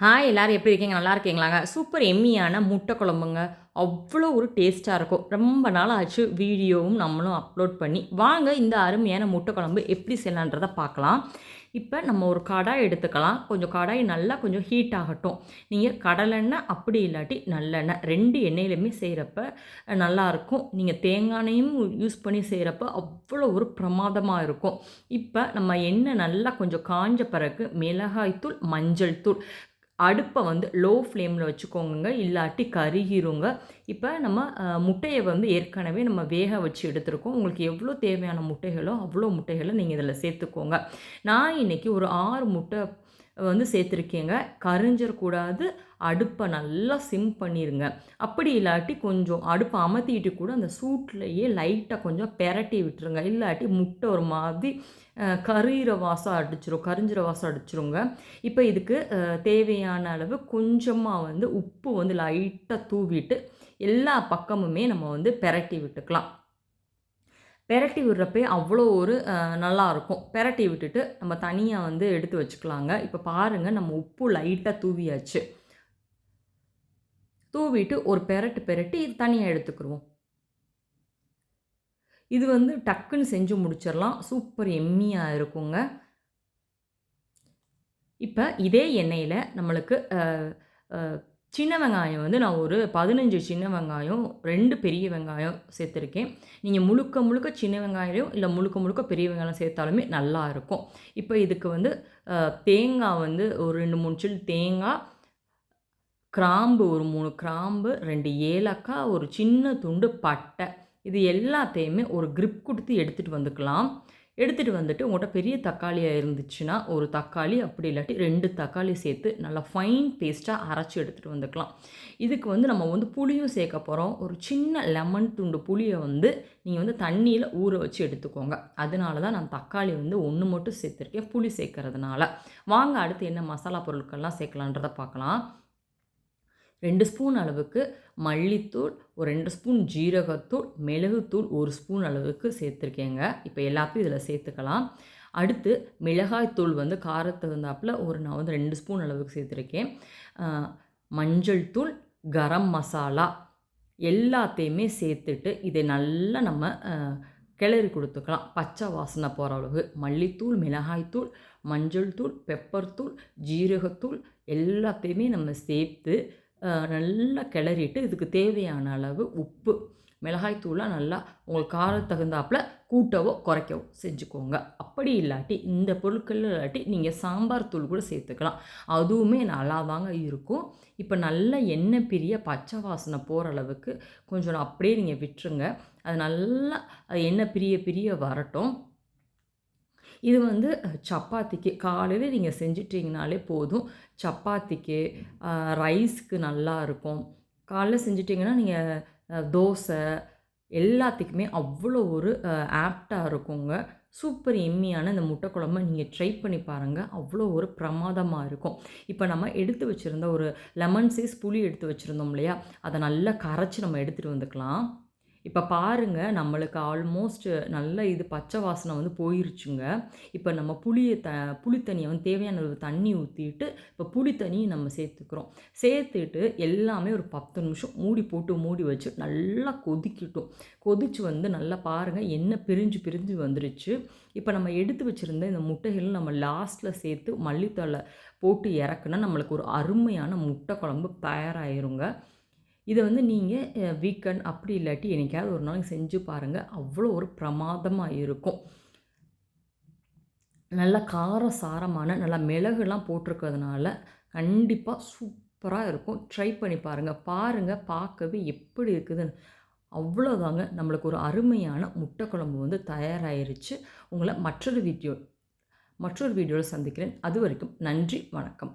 Hi எல்லோரும் எப்படி இருக்கீங்க? நல்லா இருக்கீங்களாங்க சூப்பர் எம்மியான முட்டை குழம்புங்க. அவ்வளோ ஒரு டேஸ்ட்டாக இருக்கும். ரொம்ப நாள் ஆச்சு வீடியோவும் நம்மளும் அப்லோட் பண்ணி. வாங்க இந்த அருமையான முட்டை குழம்பு எப்படி செய்யலான்றதை பார்க்கலாம். இப்போ நம்ம ஒரு கடாய் எடுத்துக்கலாம். கொஞ்சம் கடாய் நல்லா கொஞ்சம் ஹீட் ஆகட்டும். நீங்கள் கடலெண்ணெய் அப்படி இல்லாட்டி நல்லெண்ணெய். ரெண்டு எண்ணெயிலுமே செய்கிறப்ப நல்லாயிருக்கும் நீங்கள் தேங்காய் யூஸ் பண்ணி செய்கிறப்ப அவ்வளோ ஒரு பிரமாதமாக இருக்கும். இப்போ நம்ம எண்ணெய் நல்லா கொஞ்சம் காஞ்ச பிறகு மிளகாய்த்தூள் மஞ்சள் தூள் அடுப்பை வந்து லோ ஃப்ளேமில் வச்சுக்கோங்க இல்லாட்டி கருகிருங்க. இப்போ நம்ம முட்டையை வந்து ஏற்கனவே நம்ம வேக வச்சு எடுத்துருக்கோம். உங்களுக்கு எவ்வளோ தேவையான முட்டைகளோ அவ்வளோ முட்டைகளை நீங்கள் இதில் சேர்த்துக்கோங்க. நான் இன்றைக்கி ஒரு ஆறு முட்டை வந்து சேர்த்துருக்கீங்க. கரிஞ்சிடக்கூடாது அடுப்பை நல்லா சிம் பண்ணிடுங்க அப்படி இல்லாட்டி கொஞ்சம் அடுப்பை அமர்த்திட்டு கூட அந்த சூட்லேயே லைட்டாக கொஞ்சம் பெரட்டி விட்டுருங்க. இல்லாட்டி முட்டை ஒரு மாதிரி கரீர வாசம் அடிச்சிரும் கரிஞ்சிர வாசம் அடிச்சிருங்க. இப்போ இதுக்கு தேவையான அளவு கொஞ்சமாக வந்து உப்பு வந்து லைட்டாக தூவிட்டு எல்லா பக்கமுமே நம்ம வந்து பெரட்டி விட்டுக்கலாம். பெரட்டி விடுறப்பே அவ்வளோ ஒரு நல்லாயிருக்கும் பெரட்டி விட்டுட்டு நம்ம தனியாக வந்து எடுத்து வச்சுக்கலாங்க. இப்போ பாருங்கள் நம்ம உப்பு லைட்டாக தூவியாச்சு. தூவிட்டு ஒரு பெரட்டு பெரட்டி இது தனியாக எடுத்துக்கிடுவோம் இது வந்து டக்குன்னு செஞ்சு முடிச்சிடலாம். சூப்பர் எம்மியாக இருக்குங்க. இப்போ இதே எண்ணெயில் நம்மளுக்கு சின்ன வெங்காயம் வந்து நான் ஒரு பதினஞ்சு சின்ன வெங்காயம் ரெண்டு பெரிய வெங்காயம் சேர்த்துருக்கேன். நீங்கள் முழுக்க முழுக்க சின்ன வெங்காயம் இல்லை முழுக்க முழுக்க பெரிய வெங்காயம் சேர்த்தாலுமே நல்லா இருக்கும். இப்போ இதுக்கு வந்து தேங்காய் வந்து ஒரு ரெண்டு மூணு சில் தேங்காய் கிராம்பு ஒரு மூணு கிராம்பு ரெண்டு ஏலக்காய் ஒரு சின்ன துண்டு பட்டை. இது எல்லாத்தையுமே ஒரு க்ரிப் கொடுத்து எடுத்துகிட்டு வந்துக்கலாம். எடுத்துகிட்டு வந்துட்டு உங்கள்கிட்ட பெரிய தக்காளியாக இருந்துச்சுன்னா ஒரு தக்காளி அப்படி இல்லாட்டி ரெண்டு தக்காளி சேர்த்து நல்லா ஃபைன் பேஸ்ட்டாக அரைச்சி எடுத்துகிட்டு வந்துக்கலாம். இதுக்கு வந்து நம்ம வந்து புளியும் சேர்க்க போகிறோம் ஒரு சின்ன லெமன் துண்டு புளியை வந்து நீங்கள் வந்து தண்ணியில் ஊற வச்சு எடுத்துக்கோங்க. அதனால தான் நான் தக்காளி வந்து ஒன்று மட்டும் சேர்த்துருக்கேன் புளி சேர்க்கறதுனால. வாங்க அடுத்து என்ன மசாலா பொருட்கள்லாம் சேர்க்கலான்றதை பார்க்கலாம். ரெண்டு ஸ்பூன் அளவுக்கு மல்லித்தூள் ஒரு ரெண்டு ஸ்பூன் ஜீரகத்தூள் மிளகுத்தூள் ஒரு ஸ்பூன் அளவுக்கு சேர்த்துருக்கேங்க. இப்போ எல்லாத்தையும் இதில் சேர்த்துக்கலாம். அடுத்து மிளகாய்த்தூள் வந்து காரத்து வந்தாப்பில் ஒரு நான் வந்து ரெண்டு ஸ்பூன் அளவுக்கு சேர்த்துருக்கேன். மஞ்சள் தூள் கரம் மசாலா எல்லாத்தையுமே சேர்த்துட்டு இதை நல்லா நம்ம கிளறி கொடுத்துக்கலாம். பச்சை வாசனை போகிற அளவு மல்லித்தூள் மிளகாய்த்தூள் மஞ்சள் தூள் பெப்பர் தூள் ஜீரகத்தூள் எல்லாத்தையுமே நம்ம சேர்த்து நல்லா கிளறிட்டு இதுக்கு தேவையான அளவு உப்பு மிளகாய்த்தூளாக நல்லா உங்களுக்கு காரம் தகுந்தாப்பில் கூட்டவோ குறைக்கவோ செஞ்சுக்கோங்க. அப்படி இல்லாட்டி இந்த பொருட்கள் இல்லாட்டி நீங்கள் சாம்பார் தூள் கூட சேர்த்துக்கலாம். அதுவுமே நல்லா தாங்க இருக்கும். இப்போ நல்ல எண்ணெய் பிரிய பச்சை வாசனை போகிற அளவுக்கு கொஞ்சம் அப்படியே நீங்கள் விட்டுருங்க. அது நல்லா அது எண்ணெய் பிரிய பிரிய வரட்டும். இது வந்து சப்பாத்திக்கு. காலையில் நீங்கள் செஞ்சிட்டிங்கனாலே போதும். சப்பாத்திக்கு ரைஸ்க்கு நல்லா இருக்கும். காலைல செஞ்சிட்டிங்கன்னா நீங்கள் தோசை எல்லாத்துக்குமே அவ்வளோ ஒரு ஆப்டாக இருக்குங்க. சூப்பர் எம்மியான இந்த முட்டை குழம்பு நீங்கள் ட்ரை பண்ணி பாருங்கள் அவ்வளோ ஒரு பிரமாதமாக இருக்கும். இப்போ நம்ம எடுத்து வச்சுருந்த ஒரு லெமன் சைஸ் புளி எடுத்து வச்சுருந்தோம் இல்லையா? அதை நல்லா கரைச்சி நம்ம எடுத்துகிட்டு வந்துக்கலாம். இப்போ பாருங்கள் நம்மளுக்கு ஆல்மோஸ்ட் நல்ல இது பச்சை வாசனை வந்து போயிருச்சுங்க. இப்போ நம்ம புளியை த புளி தண்ணியை வந்து தேவையான அளவு தண்ணி ஊற்றிட்டு இப்போ புளி நம்ம சேர்த்துக்கிறோம். சேர்த்துட்டு எல்லாமே ஒரு பத்து நிமிஷம் மூடி போட்டு மூடி வச்சு நல்லா கொதிக்கட்டும். கொதிச்சு வந்து நல்லா பாருங்கள் எண்ணெய் பிரிஞ்சு பிரிஞ்சு வந்துருச்சு. இப்போ நம்ம எடுத்து வச்சுருந்த இந்த முட்டைகள் நம்ம லாஸ்ட்டில் சேர்த்து மல்லித்தலை போட்டு இறக்குனா நம்மளுக்கு ஒரு அருமையான முட்டை குழம்பு தயாராகிருங்க இதை வந்து நீங்கள் வீக்கெண்ட் அப்படி இல்லாட்டி என்றைக்காவது ஒரு நாளைக்கு செஞ்சு பாருங்கள் அவ்வளோ ஒரு பிரமாதமாக இருக்கும். நல்ல கார சாரமான நல்லா மிளகுலாம் போட்டிருக்கிறதுனால கண்டிப்பாக சூப்பராக இருக்கும். ட்ரை பண்ணி பாருங்கள் பாருங்கள் பார்க்கவே எப்படி இருக்குதுன்னு. அவ்வளோதாங்க. நம்மளுக்கு ஒரு அருமையான முட்டை குழம்பு வந்து தயாராகிருச்சு உங்களை மற்றொரு வீடியோ மற்றொரு வீடியோவில் சந்திக்கிறேன். அது வரைக்கும் நன்றி வணக்கம்.